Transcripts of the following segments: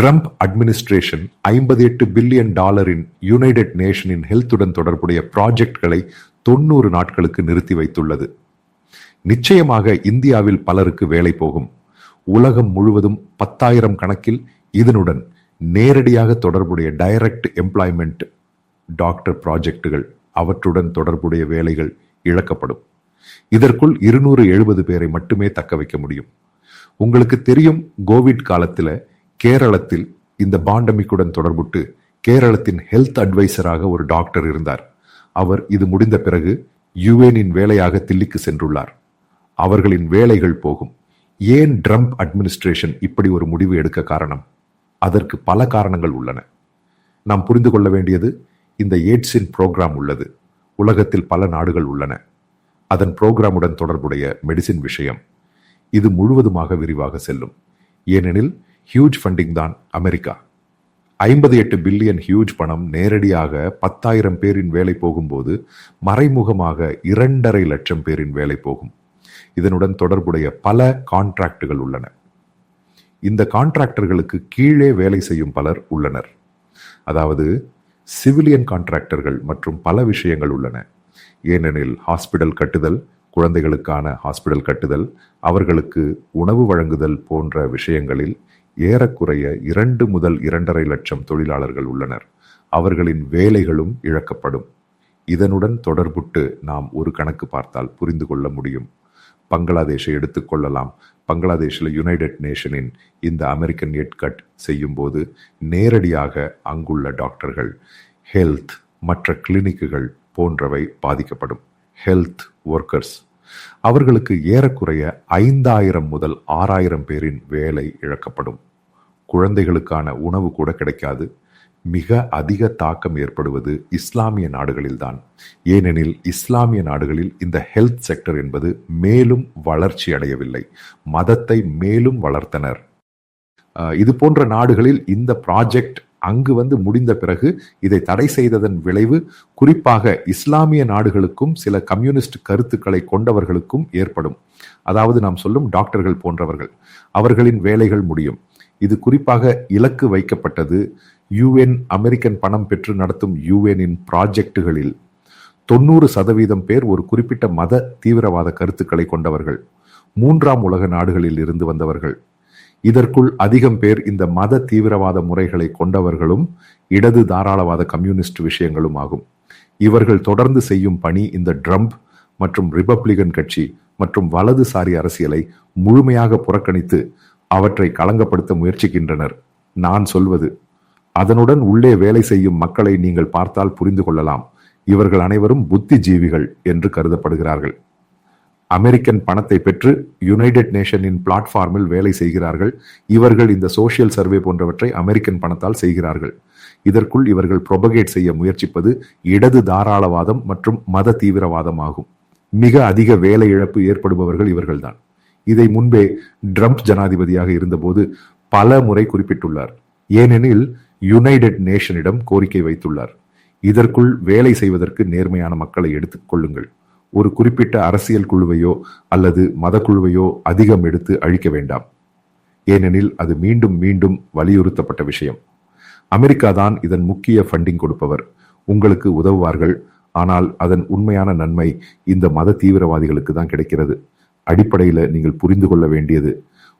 Trump administration ஐம்பது எட்டு billion டாலரின் United நேஷனின் ஹெல்த்துடன் தொடர்புடைய ப்ராஜெக்ட்களை தொண்ணூறு நாட்களுக்கு நிறுத்தி வைத்துள்ளது. நிச்சயமாக இந்தியாவில் பலருக்கு வேலை போகும். உலகம் முழுவதும் பத்தாயிரம் கணக்கில் இதனுடன் நேரடியாக தொடர்புடைய டைரக்ட் எம்ப்ளாய்மெண்ட் டாக்டர் ப்ராஜெக்டுகள் அவற்றுடன் தொடர்புடைய வேலைகள் இழக்கப்படும். இதற்குள் இருநூறு எழுபது பேரை மட்டுமே தக்க வைக்க முடியும். உங்களுக்கு தெரியும் கோவிட் காலத்தில் கேரளத்தில் இந்த பாண்டமிக்குடன் தொடர்புட்டு கேரளத்தின் ஹெல்த் அட்வைசராக ஒரு டாக்டர் இருந்தார். அவர் இது முடிந்த பிறகு யுஎனின் வேலையாக தில்லிக்கு சென்றுள்ளார். அவர்களின் வேலைகள் போகும். ஏன் ட்ரம்ப் அட்மினிஸ்ட்ரேஷன் இப்படி ஒரு முடிவு எடுக்க காரணம்? அதற்கு பல காரணங்கள் உள்ளன. நாம் புரிந்து கொள்ள வேண்டியது இந்த எய்ட்ஸின் புரோகிராம் உள்ளது. உலகத்தில் பல நாடுகள் உள்ளன. அதன் புரோகிராமுடன் தொடர்புடைய மெடிசின் விஷயம். இது முழுவதுமாக விரிவாக செல்லும். ஏனெனில் ஹியூஜ் ஃபண்டிங் தான் அமெரிக்கா. ஐம்பது எட்டு பில்லியன் ஹியூஜ் பணம் நேரடியாக பத்தாயிரம் பேரின் வேலை போகும்போது மறைமுகமாக இரண்டரை லட்சம் பேரின் வேலை போகும். இதனுடன் தொடர்புடைய பல கான்ட்ராக்டுகள் உள்ளன. இந்த கான்ட்ராக்டர்களுக்கு கீழே வேலை செய்யும் பலர் உள்ளனர். அதாவது சிவிலியன் கான்ட்ராக்டர்கள் மற்றும் பல விஷயங்கள் உள்ளன. ஏனெனில் ஹாஸ்பிடல் கட்டுதல் குழந்தைகளுக்கான ஹாஸ்பிடல் கட்டுதல் அவர்களுக்கு உணவு வழங்குதல் போன்ற விஷயங்களில் ஏறக்குறைய இரண்டு முதல் இரண்டரை லட்சம் தொழிலாளர்கள் உள்ளனர். அவர்களின் வேலைகளும் இழக்கப்படும். இதனுடன் தொடர்புட்டு நாம் ஒரு கணக்கு பார்த்தால் புரிந்து கொள்ள முடியும். பங்களாதேஷை எடுத்துக்கொள்ளலாம் பங்களாதேஷில் யுனைடெட் நேஷனின் இந்த அமெரிக்கன் எட் கட் செய்யும்போது நேரடியாக அங்குள்ள டாக்டர்கள் ஹெல்த் மற்ற கிளினிக்குகள் போன்றவை பாதிக்கப்படும். ஹெல்த் ஒர்க்கர்ஸ் அவர்களுக்கு ஏறக்குறைய ஐந்தாயிரம் முதல் ஆறாயிரம் பேரின் வேலை இழக்கப்படும். குழந்தைகளுக்கான உணவு கூட கிடைக்காது. மிக அதிக தாக்கம் ஏற்படுவது இஸ்லாமிய நாடுகளில்தான். ஏனெனில் இஸ்லாமிய நாடுகளில் இந்த ஹெல்த் செக்டர் என்பது மேலும் வளர்ச்சி அடையவில்லை. மதத்தை மேலும் வளர்த்தனர். இது போன்ற நாடுகளில் இந்த ப்ராஜெக்ட் அங்கு வந்து முடிந்த பிறகு இதை தடை செய்ததன் விளைவு குறிப்பாக இஸ்லாமிய நாடுகளுக்கும் சில கம்யூனிஸ்ட் கருத்துக்களை கொண்டவர்களுக்கும் ஏற்படும். அதாவது நாம் சொல்லும் டாக்டர்கள் போன்றவர்கள். அவர்களின் வேலைகள் முடியும். இது குறிப்பாக இலக்கு வைக்கப்பட்டது. யுஎன் அமெரிக்கன் பணம் பெற்று நடத்தும் யுஎனின் ப்ராஜெக்டுகளில். தொண்ணூறு சதவீதம் பேர் ஒரு குறிப்பிட்ட மத தீவிரவாத கருத்துக்களை கொண்டவர்கள். மூன்றாம் உலக நாடுகளில் இருந்து வந்தவர்கள். இதற்குள் அதிகம் பேர் இந்த மத தீவிரவாத முறைகளை கொண்டவர்களும் இடது தாராளவாத கம்யூனிஸ்ட் விஷயங்களும் ஆகும். இவர்கள் தொடர்ந்து செய்யும் பணி இந்த ட்ரம்ப் மற்றும் ரிபப்ளிகன் கட்சி மற்றும் வலதுசாரி அரசியலை முழுமையாக புறக்கணித்து அவற்றை களங்கப்படுத்த முயற்சிக்கின்றனர். நான் சொல்வது அதனுடன் உள்ளே வேலை செய்யும் மக்களை நீங்கள் பார்த்தால் புரிந்து கொள்ளலாம். இவர்கள் அனைவரும் புத்திஜீவிகள் என்று கருதப்படுகிறார்கள். அமெரிக்கன் பணத்தை பெற்று யுனைடெட் நேஷனின் பிளாட்ஃபார்மில் வேலை செய்கிறார்கள். இவர்கள் இந்த சோசியல் சர்வே போன்றவற்றை அமெரிக்கன் பணத்தால் செய்கிறார்கள். இதற்குள் இவர்கள் புரொபகேட் செய்ய முயற்சிப்பது இடது தாராளவாதம் மற்றும் மத தீவிரவாதம் ஆகும் மிக அதிக வேலை இழப்பு ஏற்படுபவர்கள் இவர்கள்தான். இதை முன்பே ட்ரம்ப் ஜனாதிபதியாக இருந்தபோது பல முறை குறிப்பிட்டுள்ளார். ஏனெனில் யுனைடெட் நேஷனிடம் கோரிக்கை வைத்துள்ளார். இதற்குள் வேலை செய்வதற்கு நேர்மையான மக்களை எடுத்துக் கொள்ளுங்கள். ஒரு குறிப்பிட்ட அரசியல் குழுவையோ அல்லது மத குழுவையோ அதிகம் எடுத்து அழிக்க வேண்டாம். ஏனெனில் அது மீண்டும் மீண்டும் வலியுறுத்தப்பட்ட விஷயம். அமெரிக்கா தான் இதன் முக்கிய ஃபண்டிங் கொடுப்பவர். உங்களுக்கு உதவுவார்கள். ஆனால் அதன் உண்மையான நன்மை இந்த மத தீவிரவாதிகளுக்கு தான் கிடைக்கிறது. அடிப்படையில் நீங்கள் புரிந்து கொள்ள வேண்டியது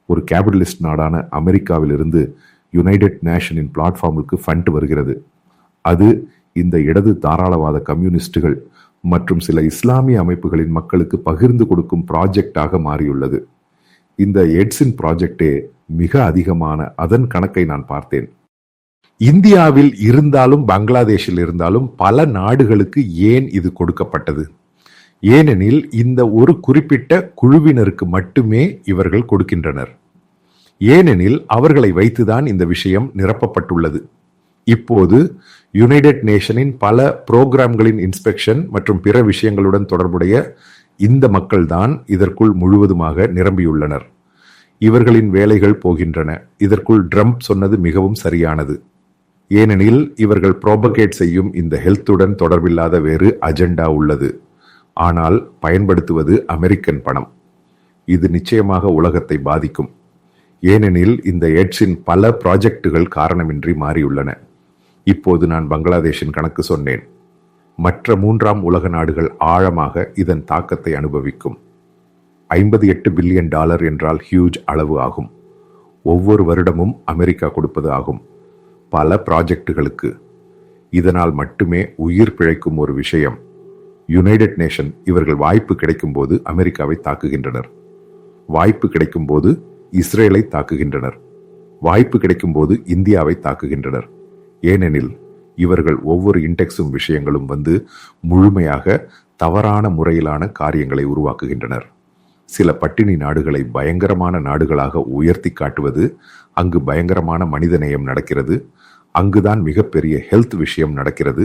ஒரு கேபிட்டலிஸ்ட் நாடான அமெரிக்காவிலிருந்து யுனைடெட் நேஷனின் பிளாட்ஃபார்முக்கு ஃபண்ட் வருகிறது. அது இந்த இடது தாராளவாத கம்யூனிஸ்டுகள் மற்றும் சில இஸ்லாமிய அமைப்புகளின் மக்களுக்கு பகிர்ந்து கொடுக்கும் ப்ராஜெக்டாக மாறியுள்ளது. இந்த எட்ஸின் ப்ராஜெக்டே மிக அதிகமான அதன் கணக்கை நான் பார்த்தேன். இந்தியாவில் இருந்தாலும் பங்களாதேஷில் இருந்தாலும் பல நாடுகளுக்கு ஏன் இது கொடுக்கப்பட்டது? ஏனெனில் இந்த ஒரு குறிப்பிட்ட குழுவினருக்கு மட்டுமே இவர்கள் கொடுக்கின்றனர். ஏனெனில் அவர்களை வைத்துதான் இந்த விஷயம் நிரப்பப்பட்டுள்ளது. இப்போது யுனைடெட் நேஷனின் பல புரோகிராம்களின் இன்ஸ்பெக்ஷன் மற்றும் பிற விஷயங்களுடன் தொடர்புடைய இந்த மக்கள்தான் இதற்குள் முழுவதுமாக நிரம்பியுள்ளனர். இவர்களின் வேலைகள் போகின்றன. இதற்குள் ட்ரம்ப் சொன்னது மிகவும் சரியானது. ஏனெனில் இவர்கள் ப்ரோபகேட் செய்யும் இந்த ஹெல்த்துடன் தொடர்பில்லாத வேறு அஜெண்டா உள்ளது. ஆனால் பயன்படுத்துவது அமெரிக்கன் பணம். இது நிச்சயமாக உலகத்தை பாதிக்கும். ஏனெனில் இந்த எட்ஸின் பல ப்ராஜெக்டுகள் காரணமின்றி மாறியுள்ளன. இப்போது நான் பங்களாதேஷின் கணக்கு சொன்னேன். மற்ற மூன்றாம் உலக நாடுகள் ஆழமாக இதன் தாக்கத்தை அனுபவிக்கும். ஐம்பது எட்டு பில்லியன் டாலர் என்றால் ஹியூஜ் அளவு ஆகும். ஒவ்வொரு வருடமும் அமெரிக்கா கொடுப்பது ஆகும். பல ப்ராஜெக்டுகளுக்கு. இதனால் மட்டுமே உயிர் பிழைக்கும் ஒரு விஷயம். யுனைடெட் நேஷன் இவர்கள் வாய்ப்பு கிடைக்கும் போது அமெரிக்காவை தாக்குகின்றனர். வாய்ப்பு கிடைக்கும் போது இஸ்ரேலை தாக்குகின்றனர். வாய்ப்பு கிடைக்கும் போது இந்தியாவை தாக்குகின்றனர். ஏனெனில் இவர்கள் ஒவ்வொரு இன்டெக்ஸும் விஷயங்களும் வந்து முழுமையாக தவறான முறையிலான காரியங்களை உருவாக்குகின்றனர். சில பட்டினி நாடுகளை பயங்கரமான நாடுகளாக உயர்த்தி காட்டுவது அங்கு பயங்கரமான மனிதநேயம் நடக்கிறது அங்குதான் மிகப்பெரிய ஹெல்த் விஷயம் நடக்கிறது.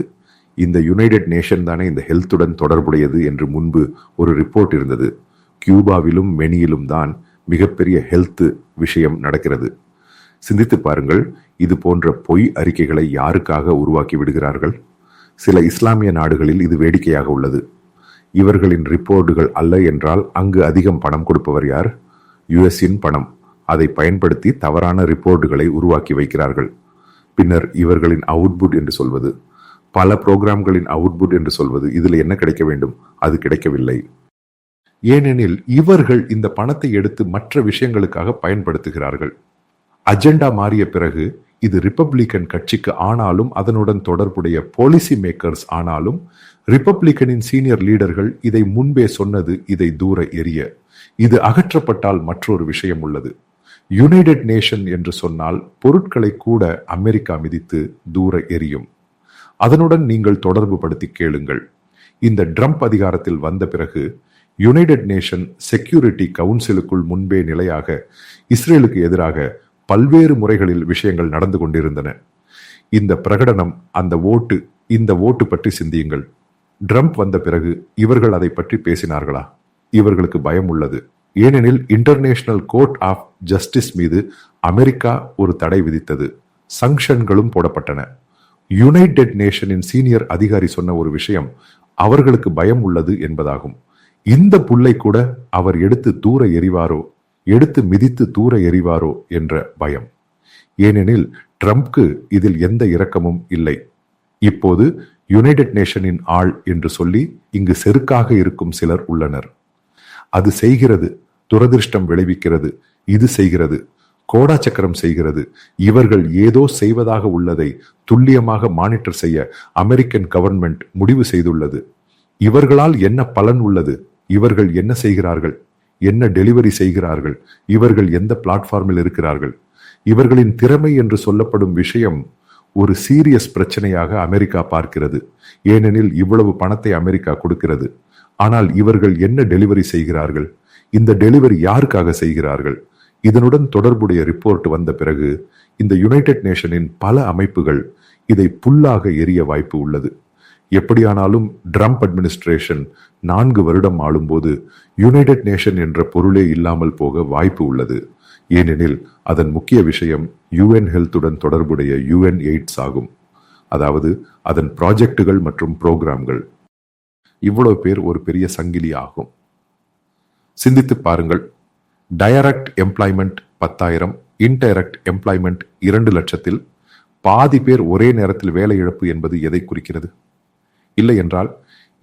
இந்த யுனைடெட் நேஷன் தானே இந்த ஹெல்த்துடன் தொடர்புடையது என்று முன்பு ஒரு ரிப்போர்ட் இருந்தது. கியூபாவிலும் மெனியிலும் தான் மிகப்பெரிய ஹெல்த் விஷயம் நடக்கிறது. சிந்தித்து பாருங்கள் இது போன்ற பொய் அறிக்கைகளை யாருக்காக உருவாக்கி விடுகிறார்கள்? சில இஸ்லாமிய நாடுகளில் இது வேடிக்கையாக உள்ளது. இவர்களின் ரிப்போர்ட்டுகள் அல்ல என்றால் அங்கு அதிகம் பணம் கொடுப்பவர் யார்? யுஎஸின் பணம். அதை பயன்படுத்தி தவறான ரிப்போர்ட்டுகளை உருவாக்கி வைக்கிறார்கள். பின்னர் இவர்களின் அவுட்புட் என்று சொல்வது. பல புரோகிராம்களின் அவுட்புட் என்று சொல்வது. இதில் என்ன கிடைக்க வேண்டும்? அது கிடைக்கவில்லை. ஏனெனில் இவர்கள் இந்த பணத்தை எடுத்து மற்ற விஷயங்களுக்காக பயன்படுத்துகிறார்கள். அஜெண்டா மாறிய பிறகு இது ரிப்பப்ளிக்கன் கட்சிக்கு ஆனாலும் அதனுடன் தொடர்புடைய பாலிசி மேக்கர்ஸ் ஆனாலும் ரிப்பப்ளிக்கனின் சீனியர் லீடர்கள் இதை முன்பே சொன்னது இதை தூர எரிய இது அகற்றப்பட்டால் மற்றொரு விஷயம் உள்ளது. யுனைடெட் நேஷன் என்று சொன்னால் பொருட்களை கூட அமெரிக்கா மிதித்து தூர எரியும் அதனுடன் நீங்கள் தொடர்பு படுத்தி கேளுங்கள். இந்த ட்ரம்ப் அதிகாரத்தில் வந்த பிறகு யுனைடெட் நேஷன் செக்யூரிட்டி கவுன்சிலுக்குள் முன்பே நிலையாக இஸ்ரேலுக்கு எதிராக பல்வேறு முறைகளில் விஷயங்கள் நடந்து கொண்டிருந்தன. இந்த பிரகடனம் அந்த ஓட்டு இந்த ஓட்டு பற்றி சிந்தியுங்கள். ட்ரம்ப் வந்த பிறகு இவர்கள் அதை பற்றி பேசினார்களா? இவர்களுக்கு பயம் உள்ளது. ஏனெனில் இன்டர்நேஷனல் கோர்ட் ஆஃப் ஜஸ்டிஸ் மீது அமெரிக்கா ஒரு தடை விதித்தது. சங்ஷன்களும் போடப்பட்டன. யுனைடெட் நேஷனின் சீனியர் அதிகாரி சொன்ன ஒரு விஷயம் அவர்களுக்கு பயம் உள்ளது என்பதாகும். இந்த புல்லை கூட அவர் எடுத்து தூர எறிவாரோ எடுத்து மிதித்து தூர எறிவாரோ என்ற பயம். ஏனெனில் ட்ரம்ப்க்கு இதில் எந்த இரக்கமும் இல்லை. இப்போது யுனைடெட் நேஷனின் ஆள் என்று சொல்லி இங்கு செருக்காக இருக்கும் சிலர் உள்ளனர். அது செய்கிறது துரதிருஷ்டம் விளைவிக்கிறது இது செய்கிறது கோடாச்சக்கரம் செய்கிறது. இவர்கள் ஏதோ செய்வதாக உள்ளதை துல்லியமாக மானிட்டர் செய்ய அமெரிக்கன் கவர்மெண்ட் முடிவு செய்துள்ளது. இவர்களால் என்ன பலன் உள்ளது? இவர்கள் என்ன செய்கிறார்கள்? என்ன டெலிவரி செய்கிறார்கள்? இவர்கள் எந்த பிளாட்ஃபார்மில் இருக்கிறார்கள்? இவர்களின் திறமை என்று சொல்லப்படும் விஷயம் ஒரு சீரியஸ் பிரச்சனையாக அமெரிக்கா பார்க்கிறது. ஏனெனில் இவ்வளவு பணத்தை அமெரிக்கா கொடுக்கிறது. ஆனால் இவர்கள் என்ன டெலிவரி செய்கிறார்கள்? இந்த டெலிவரி யாருக்காக செய்கிறார்கள்? இதனுடன் தொடர்புடைய ரிப்போர்ட் வந்த பிறகு இந்த யுனைடெட் நேஷனின் பல அமைப்புகள் இதை புல்லாக எரிய வாய்ப்பு உள்ளது. எப்படியானாலும் ட்ரம்ப் அட்மினிஸ்ட்ரேஷன் நான்கு வருடம் ஆளும்போது யுனைடெட் நேஷன் என்ற பொருளே இல்லாமல் போக வாய்ப்பு உள்ளது. ஏனெனில் அதன் முக்கிய விஷயம் யுஎன் ஹெல்த்துடன் தொடர்புடைய யுஎன் எய்ட்ஸ் ஆகும். அதாவது அதன் ப்ராஜெக்டுகள் மற்றும் புரோகிராம்கள் இவ்வளவு பேர் ஒரு பெரிய சங்கிலி ஆகும். சிந்தித்து பாருங்கள். டைரக்ட் எம்ப்ளாய்மெண்ட் பத்தாயிரம் இன்டைரக்ட் எம்ப்ளாய்மெண்ட் இரண்டு லட்சத்தில் பாதி பேர் ஒரே நேரத்தில் வேலை இழப்பு என்பது எதை குறிக்கிறது? இல்லை என்றால்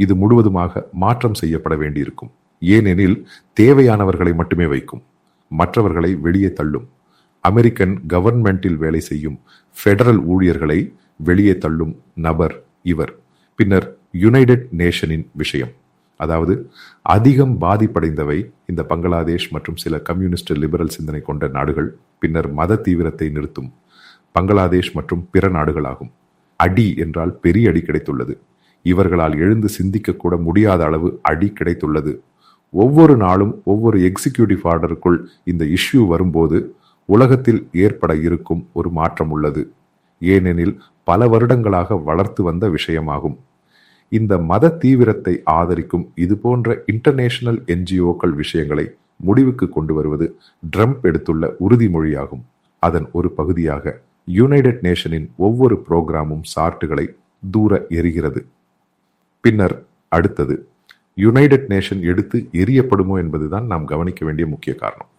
இது முழுவதுமாக மாற்றம் செய்யப்பட வேண்டியிருக்கும். ஏனெனில் தேவையானவர்களை மட்டுமே வைக்கும். மற்றவர்களை வெளியே தள்ளும். அமெரிக்கன் கவர்மெண்டில் வேலை செய்யும் ஃபெடரல் ஊழியர்களை வெளியே தள்ளும் நபர் இவர். பின்னர் யுனைடெட் நேஷனின் விஷயம். அதாவது அதிகம் பாதிப்படைந்தவை இந்த பங்களாதேஷ் மற்றும் சில கம்யூனிஸ்ட் லிபரல் சிந்தனை கொண்ட நாடுகள் பின்னர் மத தீவிரத்தை நிறுத்தும் பங்களாதேஷ் மற்றும் பிற நாடுகளாகும். அடி என்றால் பெரிய அடி கிடைத்துள்ளது. இவர்களால் எழுந்து சிந்திக்கக்கூட முடியாத அளவு அடி கிடைத்துள்ளது. ஒவ்வொரு நாளும் ஒவ்வொரு எக்ஸிக்யூட்டிவ் ஆர்டருக்குள் இந்த இஷ்யூ வரும்போது உலகத்தில் ஏற்பட இருக்கும் ஒரு மாற்றம் உள்ளது. ஏனெனில் பல வருடங்களாக வளர்த்து வந்த விஷயமாகும். இந்த மத தீவிரத்தை ஆதரிக்கும் இது போன்ற இன்டர்நேஷனல் என்ஜிஓக்கள் விஷயங்களை முடிவுக்கு கொண்டு வருவது ட்ரம்ப் எடுத்துள்ள உறுதிமொழியாகும். அதன் ஒரு பகுதியாக யுனைடெட் நேஷனின் ஒவ்வொரு புரோகிராமும் சார்ட்டுகளை தூர எரிகிறது பின்னர் அடுத்தது யுனைடெட் நேஷன் எடுத்து எரியப்படுமோ என்பதுதான் நாம் கவனிக்க வேண்டிய முக்கிய காரணம்.